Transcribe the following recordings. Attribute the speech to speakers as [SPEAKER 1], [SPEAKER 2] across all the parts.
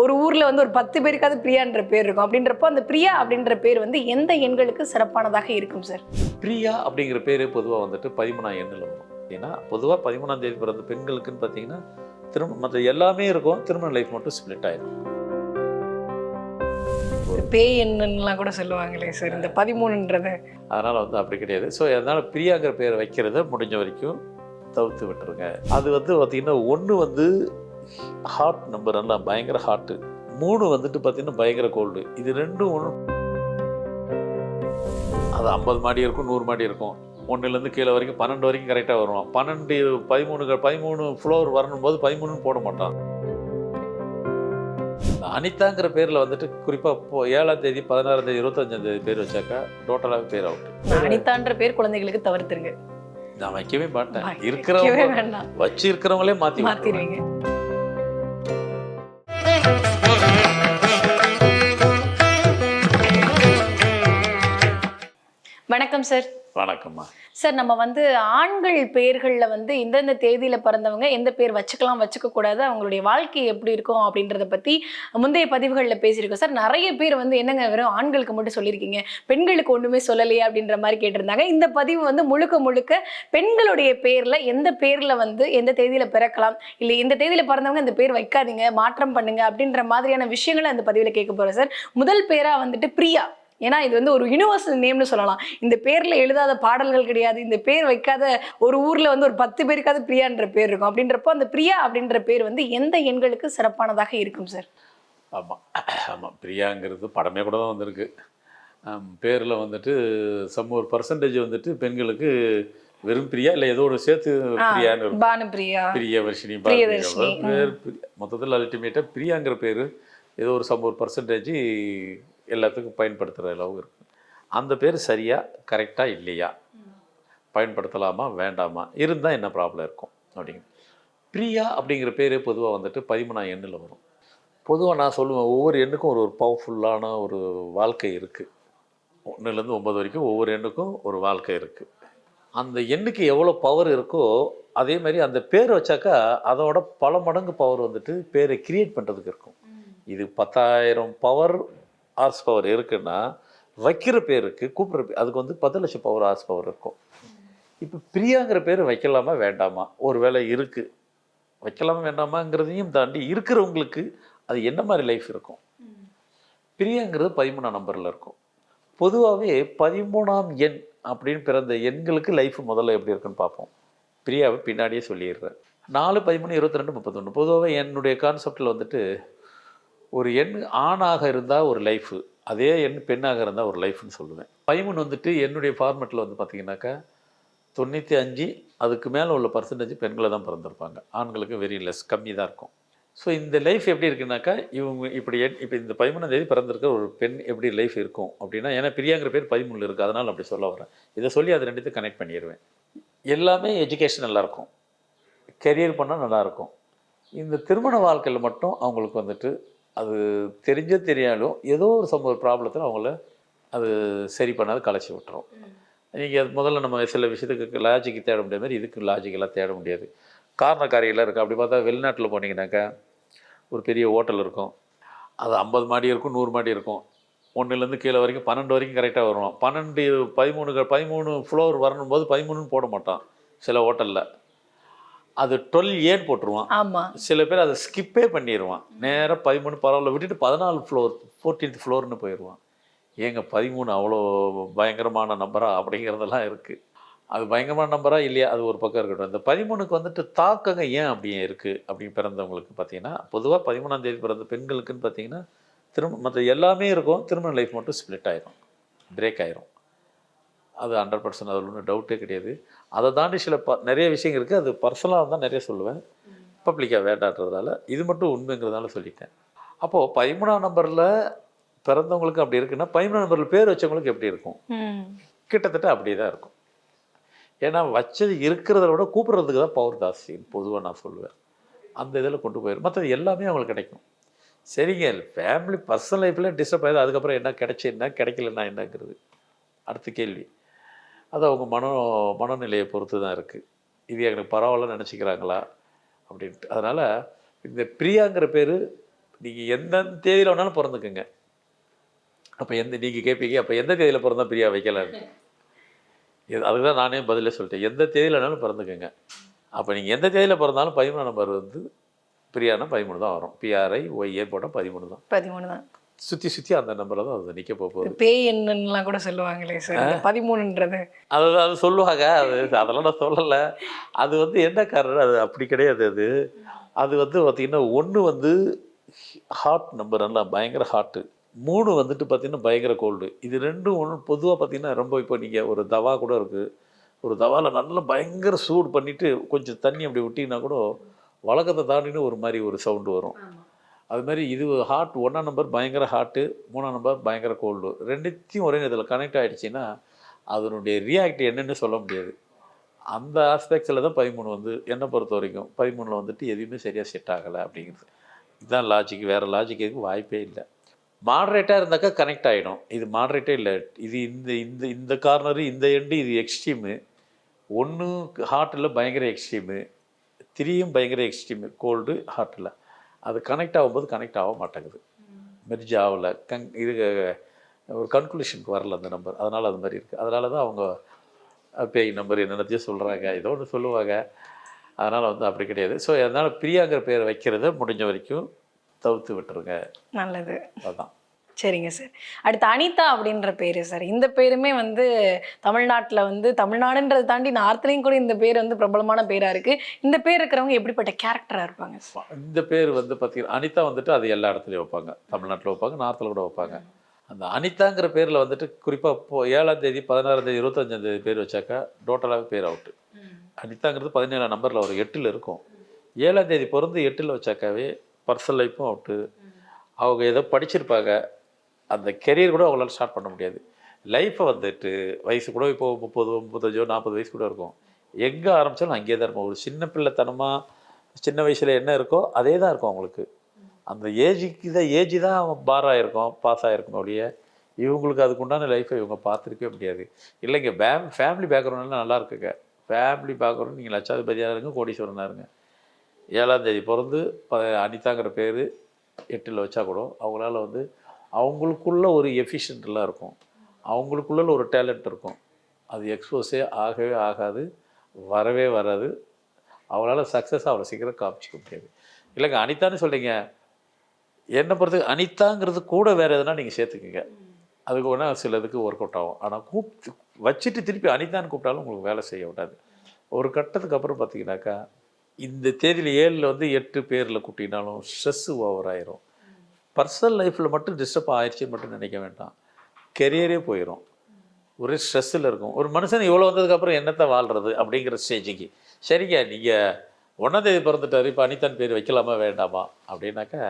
[SPEAKER 1] ஒரு ஊர்ல வந்து ஒரு பத்து பேருக்காவது பிரியான்ற பேர் இருக்கும். அப்படின்றப்போ அந்த பிரியா அப்படின்ற பேர் வந்து எந்த எண்களுக்கு சிறப்பானதாக இருக்கும் சார்?
[SPEAKER 2] பிரியா அப்படிங்கிற பேர் பொதுவாக வந்துட்டு பதிமூணாம் எண்ணில் வரும். ஏன்னா பொதுவாக பதிமூணாம் தேதி பிறந்த பெண்களுக்குன்னு பார்த்தீங்கன்னா திரும்ப மற்ற எல்லாமே இருக்கும். திருமண லைஃப் மட்டும் ஸ்ப்ளிட் ஆயிடும்
[SPEAKER 1] பேய் எண்ணுலாம் கூட சொல்லுவாங்களே சார் இந்த பதிமூணுன்றது.
[SPEAKER 2] அதனால் வந்து அப்படி கிடையாது. ஸோ அதனால் பிரியாங்கிற பேர் வைக்கிறத முடிஞ்ச வரைக்கும் தவிர்த்து விட்டுருங்க. அது வந்து பார்த்திங்கன்னா ஒன்று வந்து ஹாட் நம்பர் நல்லா பயங்கர ஹாட்டு மூணு வந்துட்டு பார்த்திங்கன்னா பயங்கர கோல்டு இது ரெண்டும் ஒன்று அது ஐம்பது மாடி இருக்கும் நூறு மாடி இருக்கும். ஒன்றுலேருந்து கீழே வரைக்கும் பன்னெண்டு வரைக்கும் கரெக்டாக வருவான். பன்னெண்டு பதிமூணு பதிமூணு ஃப்ளோர் வரணும் போது பதிமூணுன்னு போட மாட்டான். அனிதாங்கிற பேரில் வந்துட்டு குறிப்பாக இப்போ ஏழாம் தேதி பதினாறாம் தேதி இருபத்தஞ்சாம் தேதி பேர் வச்சாக்கா டோட்டலாக பேர் அவுட்
[SPEAKER 1] அனிதான்ற பேர் குழந்தைகளுக்கு தவிர்த்துருங்க.
[SPEAKER 2] நான் வைக்கவே மாட்டேன். இருக்கிறவங்க வச்சு இருக்கிறவங்களே மாற்றி
[SPEAKER 1] மாத்திருவீங்க. வணக்கம் சார்
[SPEAKER 2] வணக்கம்மா.
[SPEAKER 1] சார் நம்ம வந்து ஆண்கள் பெயர்களில் வந்து இந்தந்த தேதியில பிறந்தவங்க எந்த பேர் வச்சுக்கலாம் வச்சுக்க கூடாது அவங்களுடைய வாழ்க்கை எப்படி இருக்கும் அப்படின்றத பத்தி முந்தைய பதிவுகளில் பேசியிருக்கோம். சார் நிறைய பேர் வந்து என்னங்க வெறும் ஆண்களுக்கு மட்டும் சொல்லியிருக்கீங்க? பெண்களுக்கு ஒண்ணுமே சொல்லலையே அப்படின்ற மாதிரி கேட்டிருந்தாங்க. இந்த பதிவு வந்து முழுக்க முழுக்க பெண்களுடைய பேர்ல எந்த பேர்ல வந்து எந்த தேதியில பிறக்கலாம் இல்லை இந்த தேதியில பிறந்தவங்க இந்த பேர் வைக்காதீங்க மாற்றம் பண்ணுங்க அப்படின்ற மாதிரியான விஷயங்களை அந்த பதிவுல கேட்க போறோம் சார் முதல் பேரா வந்துட்டு பிரியா. ஏன்னா இது வந்து ஒரு யுனிவர்சல் நேம்னு சொல்லலாம். இந்த பேர்ல எழுதாத பாடல்கள் கிடையாது. இந்த பேர் வைக்காத ஒரு ஊர்ல வந்து ஒரு பத்து பேருக்காவது பிரியான்ற பேர் இருக்கும். அப்படின்றப்போ அந்த பிரியா அப்படின்ற பேர் வந்து எந்த எண்களுக்கு சிறப்பானதாக இருக்கும் சார்
[SPEAKER 2] ஆமாம் ஆமாம் பிரியாங்கிறது படமே கூட தான் வந்திருக்கு. பேரில் வந்துட்டு சம் ஒரு பர்சன்டேஜ் வந்துட்டு பெண்களுக்கு வெறும் பிரியா இல்லை ஏதோ ஒரு சேர்த்து பிரியான்னு
[SPEAKER 1] பானு பிரியா
[SPEAKER 2] பிரியவர்ஷினி பேர் மொத்தத்தில் அல்டிமேட்டாக பிரியாங்கிற பேர் ஏதோ ஒரு சம் ஒரு பர்சன்டேஜ் எல்லாத்துக்கும் பயன்படுத்துகிற அளவு இருக்கு. அந்த பேர் சரியா கரெக்டாக இல்லையா? பயன்படுத்தலாமா வேண்டாமா? இருந்தால் என்ன ப்ராப்ளம் இருக்கும் அப்படிங்க பிரியா அப்படிங்கிற பேர் பொதுவாக வந்துட்டு பதிமூணாம் எண்ணில் வரும். பொதுவாக நான் சொல்லுவேன் ஒவ்வொரு எண்ணுக்கும் ஒரு ஒரு பவர்ஃபுல்லான ஒரு வாழ்க்கை இருக்குது ஒன்றுலேருந்து ஒன்பது வரைக்கும் ஒவ்வொரு எண்ணுக்கும் ஒரு வாழ்க்கை இருக்குது அந்த எண்ணுக்கு எவ்வளோ பவர் இருக்கோ அதே மாதிரி அந்த பேர் வச்சாக்கா அதோட பல மடங்கு பவர் வந்துட்டு பேரை கிரியேட் பண்ணுறதுக்கு இருக்கும். இது பத்தாயிரம் பவர் ஹார்ஸ் பவர் இருக்குன்னா வைக்கிற பேருக்கு கூப்பிட்ற அதுக்கு வந்து பத்து லட்சம் பவர் ஹார்ஸ் பவர் இருக்கும். இப்போ பிரியாங்கிற பேர் வைக்கலாமா வேண்டாமா? ஒரு வேளை இருக்குது வைக்கலாமா வேண்டாமாங்கிறதையும் தாண்டி இருக்கிறவங்களுக்கு அது என்ன மாதிரி லைஃப் இருக்கும்? பிரியாங்கிறது பதிமூணாம் நம்பரில் இருக்கும். பொதுவாகவே பதிமூணாம் எண் அப்படின்னு பிறந்த எண்களுக்கு லைஃப் முதல்ல எப்படி இருக்குன்னு பார்ப்போம். பிரியாவை பின்னாடியே சொல்லிடுறேன். நாலு பதிமூணு இருபத்தி ரெண்டு முப்பத்தொன்று பொதுவாகவே என்னுடைய கான்செப்டில் வந்துட்டு ஒரு எண் ஆணாக இருந்தால் ஒரு லைஃபு அதே எண் பெண்ணாக இருந்தால் ஒரு லைஃப்னு சொல்லுவேன். பைமன் வந்துட்டு என்னுடைய ஃபார்மெட்டில் வந்து பார்த்தீங்கன்னாக்கா தொண்ணூற்றி அஞ்சு அதுக்கு மேலே உள்ள பர்சன்டேஜ் பெண்களை தான் பிறந்திருப்பாங்க. ஆண்களுக்கு வெரி லெஸ் கம்மி தான் இருக்கும். ஸோ இந்த லைஃப் எப்படி இருக்குனாக்கா இவங்க இப்படி எண் இப்போ இந்த பதிமூணாம் தேதி பிறந்திருக்க ஒரு பெண் எப்படி லைஃப் இருக்கும் அப்படின்னா ஏன்னா பிரியாங்கிற பேர் பதிமூணில் இருக்குது அதனால் அப்படி சொல்ல வரேன். இதை சொல்லி அது ரெண்டுத்தையும் கனெக்ட் பண்ணிடுவேன். எல்லாமே எஜுகேஷன் நல்லாயிருக்கும் கெரியர் பண்ணால் நல்லாயிருக்கும் இந்த திருமண வாழ்க்கையில் மட்டும் அவங்களுக்கு வந்துட்டு அது தெரிஞ்சோ தெரியாலும் ஏதோ ஒரு சமூக ப்ராப்ளத்தில் அவங்கள அது சரி பண்ணாது கலைச்சி விட்டுரும். நீங்கள் முதல்ல நம்ம சில விஷயத்துக்கு லாஜிக்கு தேட முடியாத மாதிரி இதுக்கு லாஜிக்கெல்லாம் தேட முடியாது. காரண காரியெல்லாம் இருக்குது அப்படி பார்த்தா வெளிநாட்டில் போனீங்கன்னாக்கா ஒரு பெரிய ஹோட்டல் இருக்கும். அது ஐம்பது மாடி இருக்கும் நூறு மாடி இருக்கும். ஒன்றுலேருந்து கீழே வரைக்கும் பன்னெண்டு வரைக்கும் கரெக்டாக வருவான். பன்னெண்டு பதிமூணு பதிமூணு ஃப்ளோர் வரணும் போது பதிமூணுன்னு போட மாட்டான் சில ஹோட்டலில். அது டுவெல் ஏன்னு போட்டுருவான்.
[SPEAKER 1] ஆமா.
[SPEAKER 2] சில பேர் அதை ஸ்கிப்பே பண்ணிடுவான் நேராக பதிமூணு பரவாயில்ல விட்டுட்டு பதினாலு ஃப்ளோர் ஃபோர்டீன்த் ஃப்ளோர்னு போயிடுவான். ஏங்க பதிமூணு அவ்வளோ பயங்கரமான நம்பரா அப்படிங்கிறதெல்லாம் இருக்குது அது பயங்கரமான நம்பரா இல்லையா? அது ஒரு பக்கம் இருக்கட்டும். இந்த பதிமூணுக்கு வந்துட்டு தாக்கங்க ஏன் அப்படியே இருக்குது அப்படின்னு பிறந்தவங்களுக்கு பார்த்தீங்கன்னா பொதுவாக பதிமூணாம் தேதி பிறந்த பெண்களுக்குன்னு பார்த்தீங்கன்னா திரும்ப மற்ற எல்லாமே இருக்கும். திருமண லைஃப் மட்டும் ஸ்ப்ளிட் ஆயிரும். பிரேக் ஆயிரும். அது ஹண்ட்ரட் பர்சன்ட் அதில் ஒன்றும் டவுட்டே கிடையாது. அதை தாண்டி சில ப நிறைய விஷயங்கள் இருக்குது அது பர்சனலாக தான் நிறைய சொல்லுவேன். பப்ளிக்காக வேண்டான்றதால இது மட்டும் உண்மைங்கிறதால சொல்லிட்டேன். அப்போது பதிமூணாம் நம்பரில் பிறந்தவங்களுக்கு அப்படி இருக்குன்னா பதிமூணாம் நம்பரில் பேர் வச்சவங்களுக்கு எப்படி இருக்கும். கிட்டத்தட்ட அப்படியே தான் இருக்கும். ஏன்னா வச்சது இருக்கிறத விட கூப்பிட்றதுக்கு தான் பவர் ஜாஸ்தின்னு பொதுவாக நான் சொல்லுவேன். அந்த இதில் கொண்டு போயிடும் மற்றது எல்லாமே அவங்களுக்கு கிடைக்கும். சரிங்க ஃபேமிலி பர்சனல் லைஃப்பில் டிஸ்டர்ப் ஆகுது அதுக்கப்புறம் என்ன கிடைச்சி என்ன கிடைக்கலன்னா என்னங்கிறது? அடுத்த கேள்வி. அது அவங்க மனோ மனநிலையை பொறுத்து தான் இருக்குது இது எனக்கு பரவாயில்ல நினச்சிக்கிறாங்களா? அப்படின்ட்டு. அதனால் இந்த பிரியாங்கிற பேர் நீங்கள் எந்த தேதியில் வேணாலும் பிறந்துக்குங்க. அப்போ எந்த நீங்கள் கேட்பீங்க அப்போ எந்த தேதியில் பிறந்தால் பிரியா வைக்கலான்னு இது அதுக்கு தான் நானே பதிலே சொல்லிட்டேன். எந்த தேதியில் வேணாலும் பிறந்துக்குங்க. அப்போ நீங்கள் எந்த தேதியில் பிறந்தாலும் பதிமூணு நம்பர் வந்து பிரியானா பதிமூணு தான் வரும். பிஆர்ஐ ஒய்ஏ போட்டால் பதிமூணு தான்.
[SPEAKER 1] பதிமூணு தான்.
[SPEAKER 2] சுற்றி சுற்றி அந்த நம்பரில் தான் அது நிற்க போகுது.
[SPEAKER 1] பேய் என்னன்னுலாம் கூட சொல்லுவாங்களே சார் பதிமூணுன்றது.
[SPEAKER 2] அது அது சொல்லுவாங்க அது அதெல்லாம் நான் சொல்லலை. அது வந்து என்ன காரணம்? அது அப்படி கிடையாது அது. அது வந்து பார்த்திங்கன்னா ஒன்று வந்து ஹாட் நம்பர் நல்லா பயங்கர ஹாட்டு மூணு வந்துட்டு பார்த்திங்கன்னா பயங்கர கோல்டு இது ரெண்டும் ஒன்று பொதுவாக பார்த்திங்கன்னா ரொம்ப இப்போ நீங்கள் ஒரு தவா கூட இருக்குது ஒரு தவாவில் நல்லா பயங்கர சூடு பண்ணிவிட்டு கொஞ்சம் தண்ணி அப்படி விட்டிங்கன்னா கூட வழக்கத்தை தாண்டின்னு ஒரு மாதிரி ஒரு சவுண்டு வரும். அது மாதிரி இது ஹார்ட் ஒன்றாம் நம்பர் பயங்கர ஹார்ட்டு மூணாம் நம்பர் பயங்கர கோல்டு ரெண்டுத்தையும் ஒரே நேரத்தில் கனெக்ட் ஆகிடுச்சின்னா அதனுடைய ரியாக்ட் என்னென்னு சொல்ல முடியாது. அந்த ஆஸ்பெக்ட்ஸில் தான் பதிமூணு வந்து என்னை பொறுத்த வரைக்கும் பதிமூணில் வந்துட்டு எதுவுமே சரியாக செட் ஆகலை அப்படிங்கிறது. இதுதான் லாஜிக் வேறு லாஜிக் எதுக்கு வாய்ப்பே இல்லை. மாடரேட்டாக இருந்தாக்கா கனெக்ட் ஆகிடும் இது மாடரேட்டே இல்லை. இது இந்த இந்த இந்த கார்னரு இந்த எண்டு இது எக்ஸ்ட்ரீமு ஒன்று ஹார்ட்டில் பயங்கர எக்ஸ்ட்ரீமு த்ரீயும் பயங்கர எக்ஸ்ட்ரீமு கோல்டு ஹார்ட்டில் அது கனெக்ட் ஆகும்போது கனெக்ட் ஆக மாட்டேங்குது. மெர்ஜ் ஆகலை கங் இது ஒரு கன்க்ளூஷனுக்கு வரல அந்த நம்பர் அதனால் அது மாதிரி இருக்குது அதனால தான் அவங்க பேய் நம்பர் என்னென்னத்தையும் சொல்கிறாங்க ஏதோ ஒன்று சொல்லுவாங்க. அதனால் வந்து அப்படி கிடையாது. ஸோ அதனால் பிரியாங்கிற பேர் வைக்கிறத முடிஞ்ச வரைக்கும் தவிர்த்து விட்டுருங்க.
[SPEAKER 1] நல்லது.
[SPEAKER 2] அதுதான்
[SPEAKER 1] சரிங்க சார் அடுத்து அனிதா அப்படின்ற பேர் சார் இந்த பேருமே வந்து தமிழ்நாட்டில் வந்து தமிழ்நாடுன்றதை தாண்டி நார்த்லேயும் கூட இந்த பேர் வந்து பிரபலமான பேராக இருக்குது இந்த பேர் இருக்கிறவங்க எப்படிப்பட்ட கேரக்டராக இருப்பாங்க சார்
[SPEAKER 2] இந்த பேர் வந்து பார்த்தீங்கன்னா அனிதா வந்துட்டு அது எல்லா இடத்துலையும் வைப்பாங்க. தமிழ்நாட்டில் வைப்பாங்க நார்த்தில் கூட வைப்பாங்க. அந்த அனிதாங்கிற பேரில் வந்துட்டு குறிப்பாக இப்போ ஏழாம் தேதி பதினாறாம் தேதி இருபத்தஞ்சாம் தேதி பேர் வச்சாக்கா டோட்டலாகவே பேர் அவுட்டு அனிதாங்கிறது பதினேழாம் நம்பரில் ஒரு எட்டில் இருக்கும். ஏழாம் தேதி பிறந்து எட்டில் வச்சாக்காவே பர்சனல் லைஃப்பும் அவுட்டு அவங்க ஏதோ படிச்சிருப்பாங்க. அந்த கெரியர் கூட அவங்களால ஸ்டார்ட் பண்ண முடியாது. லைஃப்பை வந்துட்டு வயசு கூட இப்போ முப்பது முப்பத்தஞ்சோ நாற்பது வயசு கூட இருக்கும். எங்கே ஆரம்பித்தாலும் அங்கேயே தான் இருக்கும். ஒரு சின்ன பிள்ளைத்தனமாக சின்ன வயசில் என்ன இருக்கோ அதே தான் இருக்கும் அவங்களுக்கு. அந்த ஏஜுக்கு தான் ஏஜ் தான் பார் ஆகிருக்கும் பாஸ் ஆகிருக்கும் ஒழிய இவங்களுக்கு அதுக்குண்டான லைஃப்பை இவங்க பார்த்துருக்கவே முடியாது. இல்லைங்க ஃபேம் ஃபேமிலி பேக்ரவுண்ட்லாம் நல்லா இருக்குங்க. ஃபேமிலி பேக்ரவுண்ட் நீங்கள் லட்சாதிபதியாக இருங்க கோடீஸ்வரனாக இருங்க. ஏழாம் தேதி பிறந்து ப அனிதாங்கிற பேர் எட்டில் வச்சா கூட அவங்களால வந்து அவங்களுக்குள்ள ஒரு எஃபிஷியன்ட்லாம் இருக்கும். அவங்களுக்குள்ள ஒரு டேலண்ட் இருக்கும். அது எக்ஸ்போஸே ஆகவே ஆகாது வரவே வராது. அவளால் சக்ஸஸ் அவ்வளோ சீக்கிரம் காமிச்சிக்க முடியாது. இல்லைங்க அனிதான்னு சொல்கிறீங்க என்னை பொறுத்து அனிதாங்கிறது கூட வேறு எதுனா நீங்கள் சேர்த்துக்குங்க. அதுக்கு ஒன்றா சிலதுக்கு ஒர்க் அவுட் ஆகும். ஆனால் கூப்பிட்டு வச்சுட்டு திருப்பி அனிதான்னு கூப்பிட்டாலும் உங்களுக்கு வேலை செய்ய விடாது. ஒரு கட்டத்துக்கு அப்புறம் பார்த்தீங்கன்னாக்கா இந்த தேதியில் ஏழில் வந்து எட்டு பேரில் கூட்டினாலும் ஸ்ட்ரெஸ்ஸு ஓவர் ஆயிரும். பர்சனல் லைஃப்பில் மட்டும் டிஸ்டர்ப் ஆயிடுச்சுன்னு மட்டும் நினைக்க வேண்டாம். கெரியரே போயிடும் ஒரே ஸ்ட்ரெஸ்ஸில் இருக்கும். ஒரு மனுஷன் இவ்வளோ வந்ததுக்கப்புறம் என்னத்தை வாழ்கிறது அப்படிங்கிற ஸ்டேஜுக்கு சரிங்க நீங்கள் ஒன்றாந்தேதி பிறந்துட்டாரு இப்போ அனிதான் பேர் வைக்கலாமா வேண்டாமா? அப்படின்னாக்கா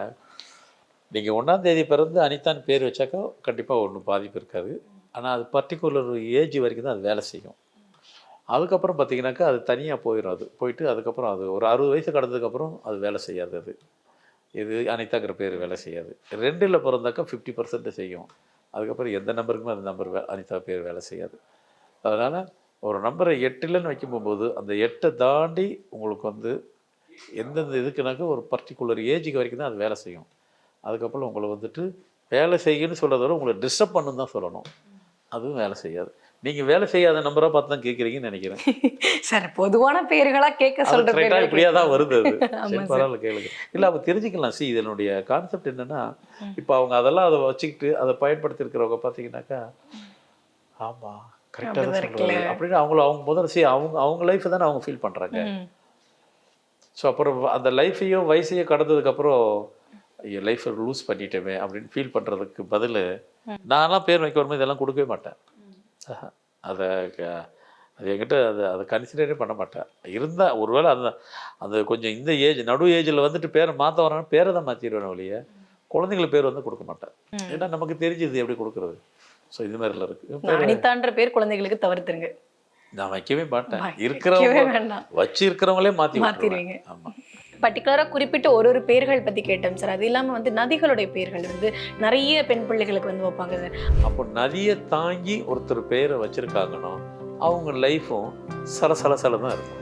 [SPEAKER 2] நீங்கள் ஒன்றாந்தேதி பிறந்து அனிதான் பேர் வச்சாக்கா கண்டிப்பாக ஒன்றும் பாதிப்பு இருக்காது. ஆனால் அது பர்டிகுலர் ஏஜ் வரைக்கும் தான் அது வேலை செய்யும். அதுக்கப்புறம் பார்த்தீங்கன்னாக்கா அது தனியாக போயிடும் அது. போயிட்டு அதுக்கப்புறம் அது ஒரு அறுபது வயசு கடந்ததுக்கப்புறம் அது வேலை செய்யாது அது. இது அனிதாங்கிற பேர் வேலை செய்யாது. ரெண்டில் பிறந்தாக்கா ஃபிஃப்டி பர்சன்ட் செய்யும். அதுக்கப்புறம் எந்த நம்பருக்குமே அந்த நம்பர் அனிதா பேர் வேலை செய்யாது. அதனால் ஒரு நம்பரை எட்டுலன்னு வைக்கும் போகும்போது அந்த எட்டை தாண்டி உங்களுக்கு வந்து எந்தெந்த இதுக்குனாக்கா ஒரு பர்டிகுலர் ஏஜுக்கு வரைக்கும் தான் அது வேலை செய்யும். அதுக்கப்புறம் உங்களை வந்துட்டு வேலை செய்யுன்னு சொல்கிறத விட உங்களை டிஸ்டர்ப் பண்ணுன்னு தான் சொல்லணும். அதுவும் வேலை செய்யாது. நீங்கள் வேலை செய்யாத நம்பராக பார்த்து தான் கேட்குறீங்கன்னு நினைக்கிறேன்.
[SPEAKER 1] சார் பொதுவான பேர்களாக கேட்க சொல்கிற
[SPEAKER 2] இப்படியா தான் வருது அது. பரவாயில்ல கேளுங்க. இல்லை அப்போ தெரிஞ்சுக்கலாம். சி இதனுடைய கான்செப்ட் என்னன்னா இப்போ அவங்க அதெல்லாம் அதை வச்சுக்கிட்டு அதை பயன்படுத்தி இருக்கிறவங்க பார்த்தீங்கன்னாக்கா ஆமாம் கரெக்டாக தான்
[SPEAKER 1] இருக்குல்ல.
[SPEAKER 2] அப்படின்னு அவங்கள அவங்க முதல்ல சி அவங்க அவங்க லைஃப்பை தானே அவங்க ஃபீல் பண்ணுறாங்க. ஸோ அப்புறம் அந்த லைஃபையும் வயசையும் கடந்ததுக்கப்புறம் என் லைஃப்பை லூஸ் பண்ணிட்டேமே அப்படின்னு ஃபீல் பண்ணுறதுக்கு பதில் நான்லாம் பேர் வைக்க வரும்போது இதெல்லாம் கொடுக்கவே மாட்டேன். அதை அது என்கிட்ட அதை அதை கன்சிடரே பண்ண மாட்டேன். இருந்தால் ஒருவேளை அந்த அந்த கொஞ்சம் இந்த ஏஜ் நடு ஏஜில் வந்துட்டு பேரை மாற்ற வரான்னு பேரை தான் மாற்றிடுவேன் ஒழிய குழந்தைங்களுக்கு பேர் வந்து கொடுக்க மாட்டேன். ஏன்னா நமக்கு தெரிஞ்சுது எப்படி கொடுக்குறது? ஸோ இது மாதிரிலாம் இருக்குது
[SPEAKER 1] அனிதான்ற பேர் குழந்தைகளுக்கு தவிர்த்துருங்க
[SPEAKER 2] நான் வைக்கவே மாட்டேன். இருக்கிறவங்க வச்சு இருக்கிறவங்களே மாற்றி
[SPEAKER 1] மாத்திருவீங்க.
[SPEAKER 2] ஆமாம்
[SPEAKER 1] பர்டிகுலராக குறிப்பிட்டு ஒரு ஒரு பேர்கள் பற்றி கேட்டோம் சார். அது இல்லாமல் வந்து நதிகளுடைய பேர்கள் வந்து நிறைய பெண் பிள்ளைகளுக்கு வந்து வைப்பாங்க சார்.
[SPEAKER 2] அப்போ நதியை தாங்கி ஒருத்தர் பேரை வச்சுருக்காங்கன்னா அவங்க லைஃப்பும் சலசல சல தான் இருக்கும்.